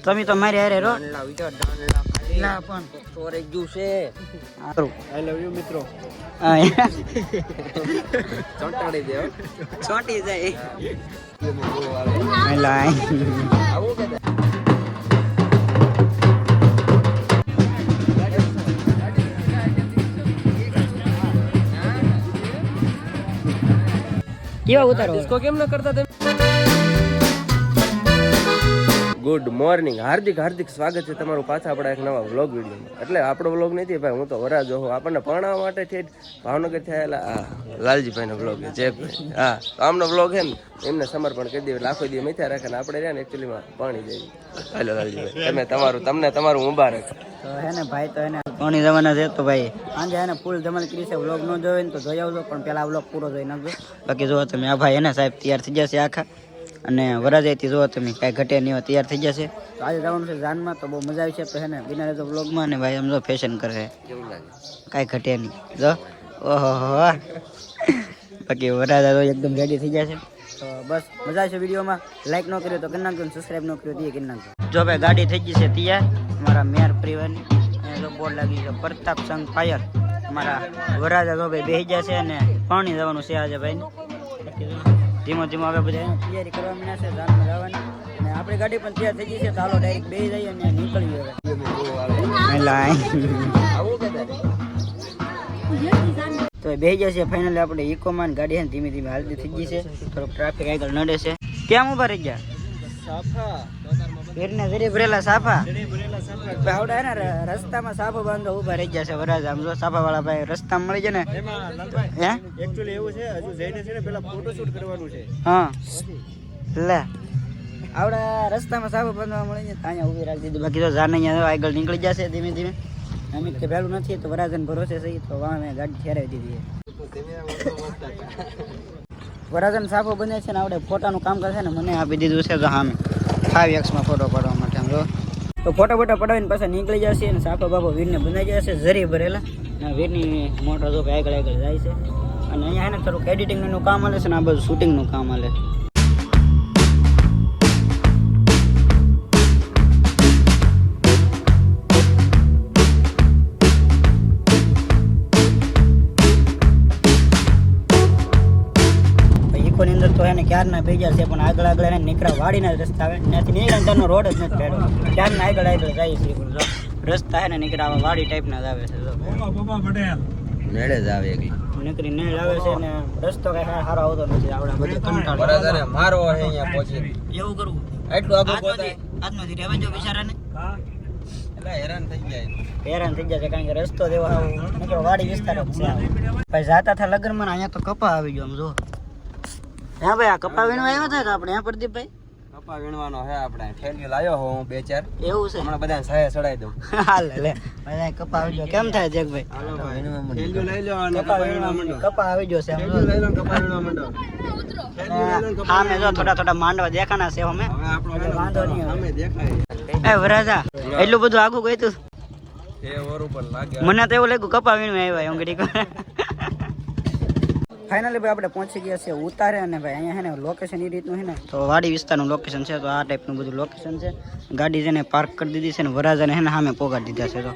તમે તો મારી હારે રો ડોન લાવી તો ડોન લાવ ખાલી ના પણ. સ્ટોરેજ જ્યુ છે. આઈ લવ યુ મિત્રો. ચોંટાડી દે ચોંટી જાય. આવે. કેવા ઉતારો? ડિસ્કો કેમ ન કરતા તમે? Good morning. હાર્દિક હાર્દિક સ્વાગત છે તમારું પાછા આપણા એક નવા વ્લોગ વિડીયોમાં. એટલે આપણો વ્લોગ નથી ભાઈ, હું તો વરા જો આપણને ભણાવવા માટે ઠેઠ ભાવનગર થયેલા હા લાલજીભાઈનો વ્લોગ છે જયભાઈ હા આમનો વ્લોગ ને એમને સમર્પણ કરી દઈએ. લાખો દિવસ મીઠા રાખે ને આપણે રહ્યા ને એકચ્યુઅલીમાં પાણી જઈએ. હાલો લાલજીભાઈ, તમે તમારું, તમને તમારું મુબારક. તો હે ભાઈ, તો એને પાણી જવાના છે ભાઈ, આજે એને ફૂલ ધમાલ કરી વ્લોગ ન જોવે ને તો જોઈ આવજો, પણ પેલા વ્લોગ પૂરો જોઈ નાખજો બાકી જો તમે આ ભાઈ એને સાહેબ, તૈયાર થઈ જશે આખા. અને વરાજાઈથી જોવો તમે કાંઈ ઘટે નહીં હોય તૈયાર થઈ જશે તો આજે જવાનું છે જાનમાં તો બહુ મજા આવી છે. તો ને બિના રહેતો વ્લોગમાં ને ભાઈ આમ જો ફેશન કરે કેવું લાગે? કાંઈ ઘટે નહીં. જો ઓહો બાકી વરાજા તો એકદમ રેડી થઈ જશે તો બસ મજા આવશે વિડીયોમાં. લાઈક ન કર્યો તો કરી નાખજો સબસ્ક્રાઈબ ન કર્યો તો કરી નાખજો. જો ભાઈ ગાડી થઈ ગઈ છે તૈયાર મારા મેયર પરિવારની જો બોર્ડ લાગી છે. પ્રતાપ સંઘ ફાયર અમારા વરાજા તો ભાઈ બેસી જશે અને પાણી જવાનું છે આજે ભાઈ ધીમો ધીમો હવે બધા. તૈયારી કરવા માંડ્યા છે જાનમાં જવાની અને આપણી ગાડી પણ તૈયાર થઈ ગઈ છે ચાલો હાલો ડાયરેક્ટ બે જઈએ અને નીકળીએ તો બે જશે ફાઇનલી આપણે ઇકોમાં ગાડી છે ધીમે ધીમે હાલતી થઈ ગઈ છે. થોડોક ટ્રાફિક આગળ નડે છે. કેમ ઊભા રહી ગયા? સાફા. ઘેરના જરી ભરેલા સાફા. સાફા ને રસ્તામાં સાફો બાંધો ઊભા રહી ગયા છે વરાજ આમ જો સાફા વાળા ભાઈ રસ્તામાં મળી જાય ને. હે? એકચ્યુઅલી એવું છે હજુ જઈને છે ને પેલા ફોટોશૂટ કરવાનું છે. હા. લે. આવડે રસ્તામાં સાફો બાંધવા મળી જાય અહીંયા ઊભી રાખી દીધી. બાકી તો જાને અહીંયા આગળ નીકળી જશે ધીમે ધીમે. અમે કે પહેલું નથી તો વરાજન ભરોસે સહી તો વાહ ગાડી ઠેરાવી દીધી વરાજન સાફો બને છે ને આપણે ફોટાનું કામ કરશે ને મને આપી દીધું છે તો હા મેં ફાઈવ એક્સમાં ફોટો પાડવા માટે આમ જો. તો ફોટો ફોટો પડાવીને પાછા નીકળી જશે અને સાફો બાપો વીરને બનાવી જશે ઝરી ભરેલા. અને વીરની મોટર જો આગળ આગળ જાય છે. અને અહીંયા ને થોડુંક એડિટિંગનું કામ હાલે છે ને આ બધું શૂટિંગનું કામ ઇકોની એને ભેજા છે પણ આગળ આગળ એને નીકળા વાડીના રસ્તા આવે. ત્યાંથી નીકળે ત્યાંનો રોડ જ નથી પેડો ક્યારના આગળ આગળ જાય છે પણ રસ્તા હે ને નીકળ્યા વાડી ટાઈપના જ આવે છે મેળે જ આવે નીકળી નેળ આવે છે ને રસ્તો કઈ સારો આવતો નથી આવડા બધું કંટાળો. મારો હે અહીંયા પહોંચી. એવું કરવું? એટલું આગળ આજનોથી પહોંચાય આજનોથી રહેવા જો બિચારાને? હેરાન થઈ જાય હેરાન થઈ કારણ કે રસ્તો દેવા આવો વાડી વિસ્તાર જ છે. ભાઈ જાતા થા લગ્નમાં અહીંયા તો કપા આવી ગયો આમ જો. હા ભાઈ આ કપા વીણવા આવ્યા હતા કે આપણે? હા પ્રદીપભાઈ? કપા વીણવાનો હે આપણે. ઠેલિયો લાવ્યો હો હું બે ચાર. એવું છે? હમણાં બધાને સહે ચડાઈ દઉં. હાલ લે બધા કપા આવી ગયો. કેમ થાય જગભાઈ ઠેલિયો લઈ લો અને કપા વીણવા માંડો કપા આવી ગયો છે આમ જો. લઈ લો કપા વીણવા માંડો હા મેં જો થોડા થોડા માંડવા દેખાના છે અમે. આપણો વાંધો નહીં અમે દેખાય. એ વરાજા એટલું બધું આગું ગયું તું? એ ઓર ઉપર લાગે મને તો એવું લાગ્યું કપા વીણવા આવ્યા એમ ઘડીક ફાઇનલી ભાઈ આપણે પહોંચી ગયા છે ઉતારે અને ભાઈ અહીંયા છે ને લોકેશન એ રીતનું છે ને તો વાડી વિસ્તારનું લોકેશન છે તો આ ટાઈપનું બધું લોકેશન છે. ગાડી જેને પાર્ક કરી દીધી છે ને વરાજાને છે ને સામે પોગાડી દીધા છે તો.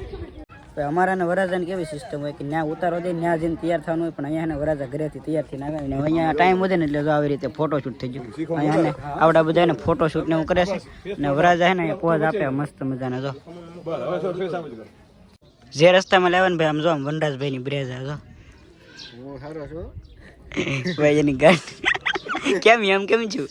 ભાઈ અમારા ને વરાજાને કેવી સિસ્ટમ હોય કે ત્યાં ઉતારો દે ત્યાં જઈને તૈયાર થવાનું હોય પણ અહીંયા ને વરાજા ઘરેથી તૈયાર થઈને આવે ને અહીંયા ટાઈમ વધે ને એટલે જો આવી રીતે ફોટો શૂટ થઈ ગયું. અહીંયા ને આવડા બધા એને ફોટોશૂટ ને એવું કરે છે ને વરાજા છે ને પોઝ આપે મસ્ત મજાને જો. જે રસ્તામાં લેવાનું ને ભાઈ આમ જો આમ વનરાજભાઈ ની બ્રેજ આ જો. હું સારો છું ભાઈ એની ગાંઠ કેમ એમ કેમ છું?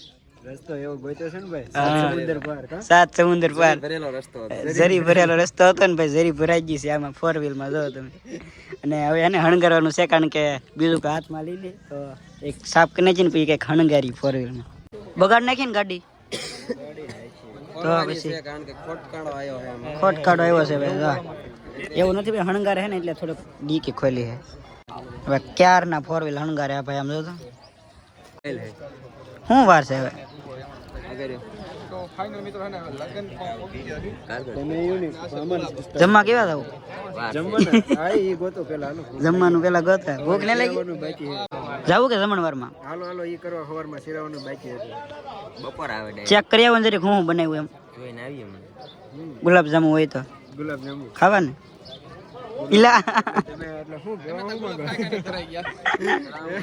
રસ્તો એવો ગોત્યો છે ને ભાઈ હા. સમુદ્ર પાર કા? સાત સમુદ્ર પાર. ભરેલો રસ્તો હતો. ભરેલો. રસ્તો હતો ને ભાઈ જરી ભરાઈ ગઈ છે આમાં ફોર વ્હીલમાં જો તમે. અને હવે એને હણગારવાનું છે કારણ કે બીજું કે હાથમાં લઈ લે તો એક સાફ કરી નાખી ને પછી કંઈક હણગારી ફોર વ્હીલમાં બગાડ નાખી ને ગાડી. તો પછી છે ખોટકાળો આવ્યો ભાઈ એવું નથી ભાઈ હણગાર છે ને એટલે થોડુંક ડીકી ખોલી છે. હવે ક્યારના ફોર વ્હીલ હણગારે આ ભાઈ આમ જો તો શું વાર છે હવે? જમવા કેવા થવું વાર છે. જમવાના હા ઈ ગોતો પેલા હાલો. જમવાનું પેલા ગોતા ભૂખ ને લાગી? જમવાનું બાકી છે જાવું કે જમણવારમાં હાલો હાલો ઈ કરવા સવારમાં શિરાવાનું બાકી હતું બપોર આવે ચેક કરી આવો જરીક હું બનાવ્યું એમ. જોઈને આવીએ ગુલાબ જાંબુ હોય તો. ગુલાબ ખાવા ને ઈલા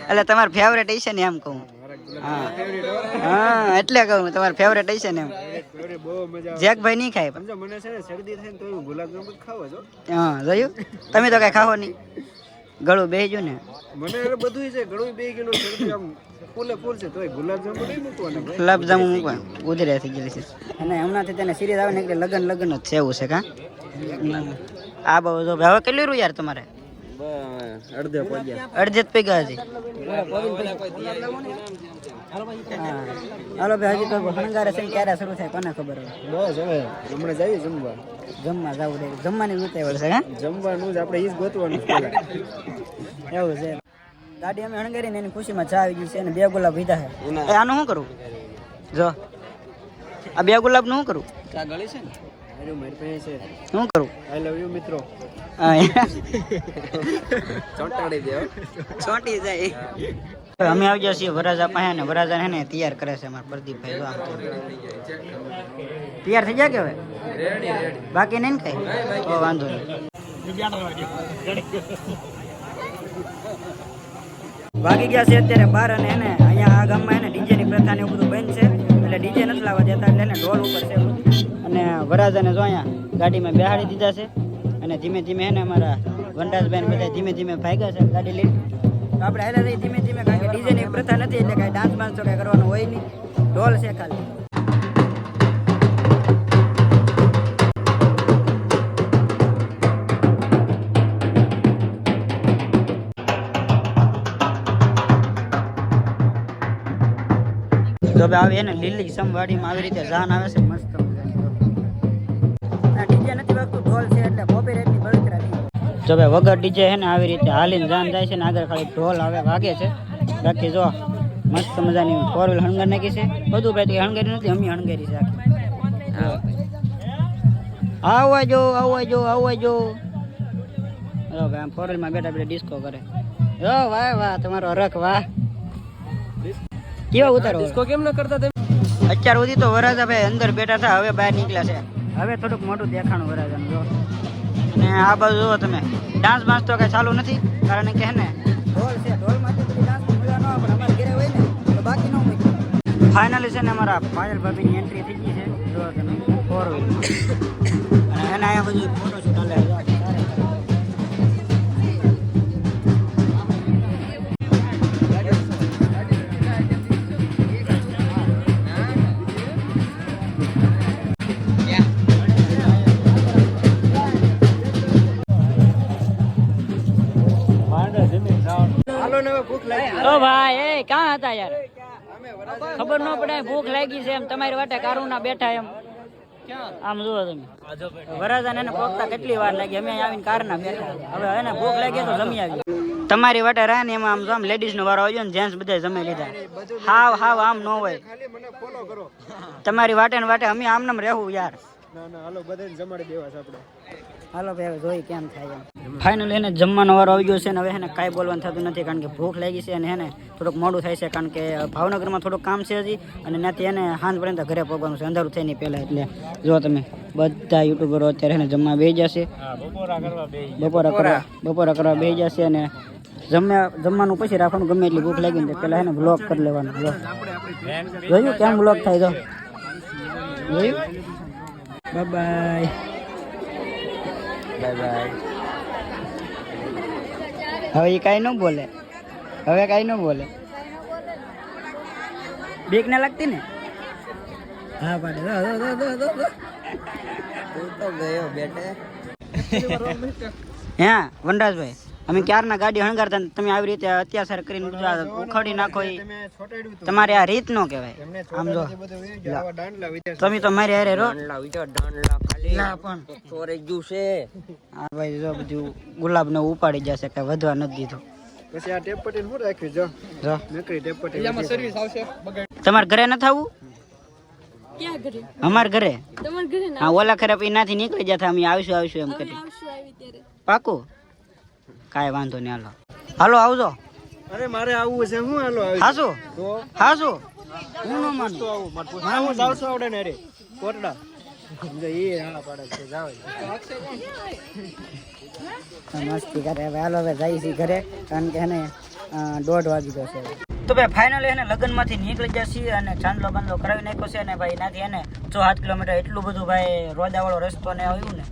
એટલે તમાર ફેવરેટ હશે ને એમ કહું. હા. હા એટલે કહું તમાર ફેવરેટ હશે ને એમ. બહુ જેકભાઈ નહીં ખાય સમજો મને છે ને શરદી થાય તો ગુલાબ જાંબુ ખાવા છો હા જોયું? તમે તો કઈ ખાવો નહીં. ગળું બેસજો ને. મને એટલે બધું છે ગળું બે ગયું શરદી આમ ફૂલે ફૂલ છે તોય ગુલાબ જાંબુ નહીં મૂકવાના ગુલાબ જાંબુ મૂકવા ઉધરે થઈ ગયેલી છે. અને હમણાંથી તેને સિરીઝ આવે ને એટલે લગન લગન જ છે એવું છે કા? આ બહુ જો હવે કેટલી રૂ યાર તમારે? અડધે પગ્યા અડધે જ પૈગા હજી. હાલો ભાઈ હજી તો હણગારે છે ક્યારે શરૂ થાય કોને ખબર હોય? બસ હવે હમણાં જઈએ જમવા. જમવા જવું દે જમવાની ઉતાવળ છે હા? જમવાનું જ આપણે ઈ જ ગોતવાનું છે એવું છે. ગાડી અમે હણગારીને એની ખુશીમાં ચા આવી ગઈ છે અને બે ગુલાબ પીધા છે. આનું શું કરું? જો. આ બે ગુલાબનું શું કરું? ચા ગળી છે ને? શું કરું? આઈ લવ યુ મિત્રો. ચોંટી જાય. અમે આવી ગયા છીએ વરાજા પાસે ને વરાજા હે ને તૈયાર કરે છે અમારા પ્રદીપભાઈ જો આમ તૈયાર થઈ ગયા કે હવે? બાકી નહીં ને કઈ? ઓ વાંધો નહીં. વાગી ગયા છે અત્યારે બાર અને એને અહીંયા આ ગામમાં એને ડીજે ની પ્રથા ને એવું બધું બંધ છે. એટલે ડીજે નથી લાવવા દેતા એટલે એને ઢોલ ઉપર છે અને વરાજાને જો અહીંયા ગાડીમાં બેહાડી દીધા છે અને ધીમે ધીમે એને અમારા વનરાજભાઈ બધા ધીમે ધીમે ભાગ્યા છે ગાડી લઈને. તો આપણે હેલા રહી ધીમે ધીમે, કારણ કે ડીજેની પ્રથા નથી એટલે કાંઈ ડાન્સ બાન્સ તો કાંઈ કરવાનું હોય નહીં. ઢોલ છે ખાલી. તો હવે આવે એને લીલી સમવાડીમાં આવી રીતે જાન આવે છે મસ્ત. જો ભાઈ વગર ડીજે છે ને આવી રીતે હાલીને જાન જાય છે ને આગળ ખાલી ઢોલ આવે વાગે છે. બાકી જો મસ્ત મજાની ફોર વ્હીલ હણગાર નાખી છે. બધું ભાઈ હણગારી નથી અમે હણગારી છે આવવા જો આવવા જો આવવા જો. હલો ભાઈ આમ ફોર વ્હીલમાં બેઠા બેઠા ડિસ્કો કરે. જો વાહ વાહ તમારો રખ વાહ. કેવા ઉતારો? ડિસ્કો કેમ ન કરતા તમે? અત્યાર સુધી તો વરાજા ભાઈ અંદર બેઠા હતા હવે બહાર નીકળ્યા છે. હવે થોડુંક મોટું દેખાણું વરાજાનું જો. અને આ બાજુ જુઓ તમે. ડાન્સ બાન્સ તો કઈ ચાલુ નથી કારણ કે હે ને ઢોલ છે ઢોલમાંથી ડાન્સ મજા ન આવે પણ અમારે હોય તો બાકી ન હોય. ફાઇનલી છે ને અમારા પાયલ ભાભીની એન્ટ્રી થઈ ગઈ છે. જો તમે ફોર વ્હીલ અને એના અહીંયા બધું ફોટો શૂટ હાલે ને ભૂખ લાગી. ઓ ભાઈ એ ક્યાં હતા યાર? ખબર ન પડે ભૂખ લાગી છે એમ. તમારી વાટે કારુના બેઠા એમ. આમ જુઓ તમે. વરાજાને એને પોગતા કેટલી વાર લાગી? અમે આવીને કારના બેઠા. હવે એને ભૂખ લાગી તો જમી આવી. તમારી વાટે રહે ને એમાં આમ જો આમ લેડીઝ નો વારો આવ્યો ને જેન્ટ્સ બધા જમી લીધા. હાવ હાવ આમ ન હોય. તમારી વાટે ને વાટે અમે આમ નામ રહેવું યાર. ના ના હાલો બધાને જમાડી દેવા છે આપણે. હાલો ભાઈ હવે જોઈ કેમ થાય એમ. ફાઇનલી એને જમવાનો વારો આવી ગયો છે ને હવે એને કાંઈ બોલવાનું થતું નથી કારણ કે ભૂખ લાગી છે અને એને થોડુંક મોડું થાય છે કારણ કે ભાવનગરમાં થોડુંક કામ છે હજી અને ત્યાંથી એને સાંજ પર્યંત ઘરે પહોંચવાનું છે. અંધારું થઈ નહીં પહેલાં એટલે. જો તમે બધા યુટ્યુબરો અત્યારે એને જમવા બે જશે બપોરા કરવા બપોરા કરવા બે જશે અને જમ્યા જમવાનું પછી રાખવાનું ગમે એટલી ભૂખ લાગી ને પહેલાં એને બ્લોક કરી લેવાનું. જોયું કેમ બ્લોક થાય તો? જોયું? બાય બાય બાય બાય હવે એ કાંઈ ન બોલે. હવે કાંઈ ન બોલે. બીક ના લાગતી ને? હા પાડે. તો ગયો બેટે. હા વનરાજભાઈ? અમે ક્યારના ગાડી હણગારતા તમે આવી રીતે અત્યાચાર કરીને બધું આ ઉખાડી નાખો એ તમારે આ રીત નો કહેવાય. આમ જો. તમે તો મારે હારે રો ડાંડલા વિચાર ડાંડલા ખાલી. ના પણ. ચોરે જ્યું છે હા ભાઈ જો બધું ગુલાબ ને ઉપાડી જશે કઈ વધવા નથી દીધું. પછી આ ટેપ પટેલ હું રાખ્યું? જો. જો. નકરી ટેપ પટ્ટી સર્વિસ આવશે તમારે ઘરે ન થાવું? અમાર ઘરે? તમાર ઘરે ના હા ઓલા ખરાબ એનાથી નીકળી જતા અમે આવીશું આવીશું એમ કરી. આવશું પાકું? કાંઈ વાંધો નહીં હાલો. હાલો આવજો. અરે મારે આવવું છે. હું હાલો હાસુ? હાસુ? હું ન માનું. હા, જાઉં છું. આવડે ને અરે કોટડા. મસ્તી કરે. હવે હાલો હવે જઈ છીએ ઘરે કારણ કે એને દોઢ વાગી જશે. તો ભાઈ ફાઇનલી એને લગ્નમાંથી નીકળી જશે અને ચાંદલો બાંદલો કરાવી નાખ્યો છે અને ભાઈ એનાથી એને સાત કિલોમીટર એટલું બધું ભાઈ રોદાવાળો રસ્તો ને આવ્યું ને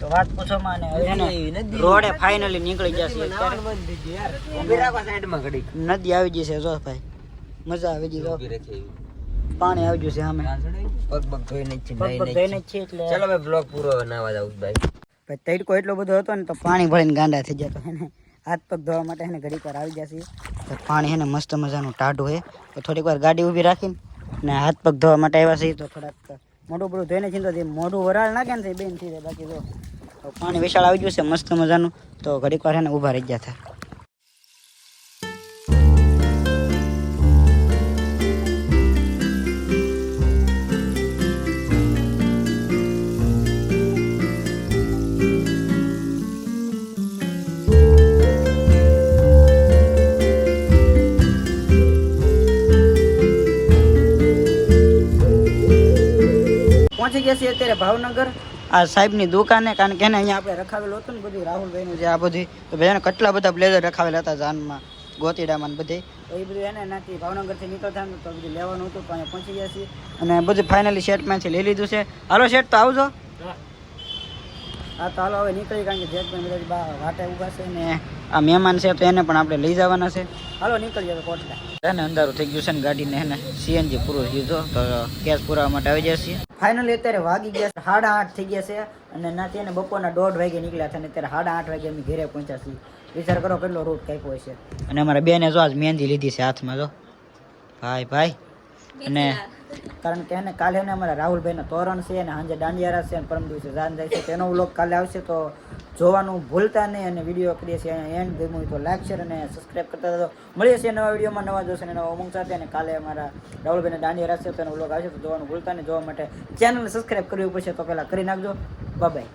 તો વાત પૂછોમાં અને રોડે ફાઇનલી નીકળી જશે નદી આવી ગઈ છે જો ભાઈ. મજા આવી ગઈ જો. પાણી આવી ગયું છે સામે પગ પગ ધોઈને જ છે ધોઈને જ છે એટલે. ચાલો ભાઈ બ્લોગ પૂરો નાવા જાવ ભાઈ. ભાઈ તડકો એટલો બધો હતો ને તો પાણી ભરીને ગાંડા થઈ જતો ને. હાથ પગ ધોવા માટે એને ઘડીક વાર આવી જશે તો પાણી એને મસ્ત મજાનું ટાઢું હે. તો થોડીક વાર ગાડી ઊભી રાખીને ને હાથ પગ ધોવા માટે આવ્યા છે તો થોડાક મોઢું બધું ધોઈને છે તો મોઢું વરાળ નાખે ને બેન થઈ જાય બાકી જો. તો પાણી વિશાળ આવી ગયું છે, મસ્ત મજાનું. તો ઘડીક વાર એને ઊભા રહી ગયા હતા પહોંચી ગયા છીએ અત્યારે ભાવનગર. આ સાહેબની દુકાને કારણ કે એને અહીંયા આપણે રખાવેલું હતું ને બધું રાહુલભાઈનું જે આ બધી તો ભાઈ એને કેટલા બધા બ્લેઝર રખાવેલા હતા જાનમાં ગોતીડામાં ને બધે. તો એ બધું એને નાખી ભાવનગરથી નીકળતા તો બધું લેવાનું હતું તો અહીંયા પહોંચી ગયા છીએ. અને બધું ફાઇનલી શેટમાંથી લઈ લીધું છે. હાલો શેટ તો આવજો. હા. તો હાલો હવે નીકળી કારણ કે જેટભાઈ બધા બા વાટે ઊભા છે ને આ મહેમાન છે તો એને પણ આપણે લઈ જવાના છે. હાલો નીકળી જાય કોટલા એને અંધારું થઈ ગયું છે ને ગાડીને એને સીએનજી પૂરું થયું તો કેશ પુરાવા માટે આવી જશે ફાઇનલી અત્યારે વાગી ગયા છે સાડા આઠ થઈ ગયા છે અને નાથી એને બપોરના દોઢ વાગે નીકળ્યા છે અને અત્યારે સાડા આઠ વાગે અમે ઘરે પહોંચ્યા છીએ. વિચાર કરો કેટલો રૂટ કાપ્યો છે અને અમારા બેને જો આજ મહેંદી લીધી છે હાથમાં જો. ભાઈ ભાઈ. અને કારણ કે એને કાલે ને અમારા રાહુલભાઈના તોરણ છે અને સાંજે દાંડિયારા છે અને પરમ દિવસે જાન જાય છે. તેનો વ્લોગ કાલે આવશે તો જોવાનું ભૂલતા નહીં અને વીડિયો કરીએ છીએ એન્ડ ગમ્યું તો લાઈક શેર અને સબસ્ક્રાઈબ કરતા રહો મળીએ છીએ નવા વિડીયોમાં, નવા જોશે અને નવા ઉમંગ સાથે અને કાલે અમારા રાહુલભાઈને દાંડિયા છે તેનો વ્લોગ આવશે તો જોવાનું ભૂલતા નહીં. જોવા માટે ચેનલને સબસ્ક્રાઈબ કરવી પડશે તો પહેલાં કરી નાખજો. બાય